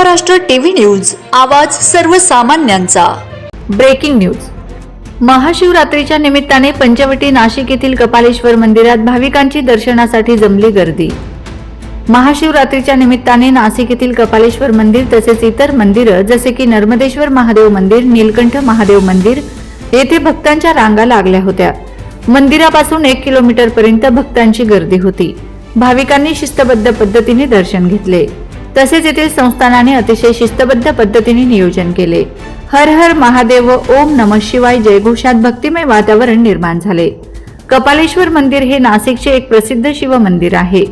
Maharashtra TV news आवाज सर्वसामान्यांचा. Breaking news. महाशिवरात्रीच्या निमित्ताने पंचवटी नाशिक येथील कपालेश्वर मंदिरात भाविकांची दर्शनासाठी जमली गर्दी. महाशिवरात्रीच्या निमित्ताने नाशिक येथील कपालेश्वर मंदिर तसेच इतर मंदिरं जसे की नर्मदेश्वर महादेव मंदिर नीलकंठ महादेव मंदिर येथे भक्तांच्या रांगा लागल्या होत्या. मंदिरापासून एक किलोमीटर पर्यंत भक्तांची गर्दी होती. भाविकांनी शिस्तबद्ध पद्धतीने दर्शन घेतले. तसेच येथील संस्थानाने अतिशय शिस्तबद्ध पद्धतीने नियोजन केले. हर हर महादेव व ओम नम शिवाय जयघोषात भक्तिमय वातावरण निर्माण झाले. कपालेश्वर मंदिर हे नाशिकचे एक प्रसिद्ध शिव मंदिर आहे.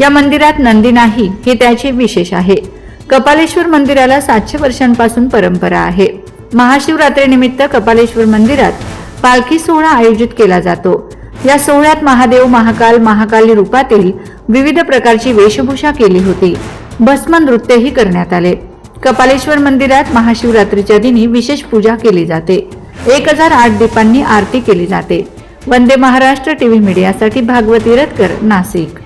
या मंदिरात नंदी नाही हे त्याचे विशेष आहे. कपालेश्वर मंदिराला सातशे वर्षांपासून परंपरा आहे. महाशिवरात्रीनिमित्त कपालेश्वर मंदिरात पालखी सोहळा आयोजित केला जातो. या सोहळ्यात महादेव महाकाल महाकाली रूपातील विविध प्रकारची वेशभूषा केली होती. भस्म नृत्यही करण्यात आले. कपालेश्वर मंदिरात महाशिवरात्रीच्या दिनी विशेष पूजा केली जाते. एक हजार आठ दीपांनी आरती केली जाते. Vande Maharashtra TV मीडियासाठी Bhagwati Ratkar Nashik.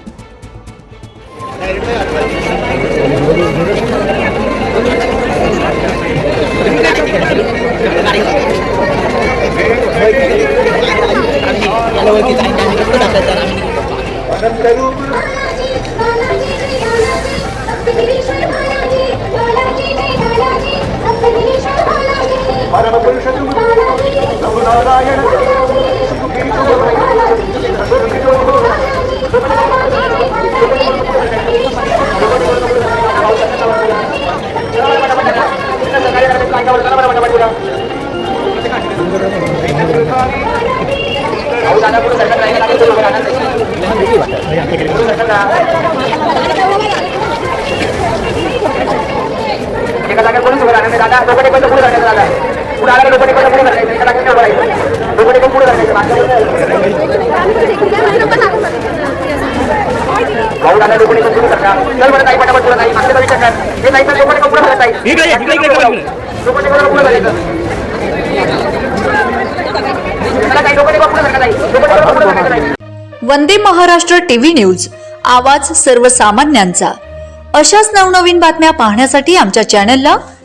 Kita boleh sebenarnya tidak ada, pokoknya itu boleh tidak ada. Vande Maharashtra TV news आवाज सर्वसामान्यांचा. अशाच नवनवीन बातम्या पाहण्यासाठी आमच्या चॅनलला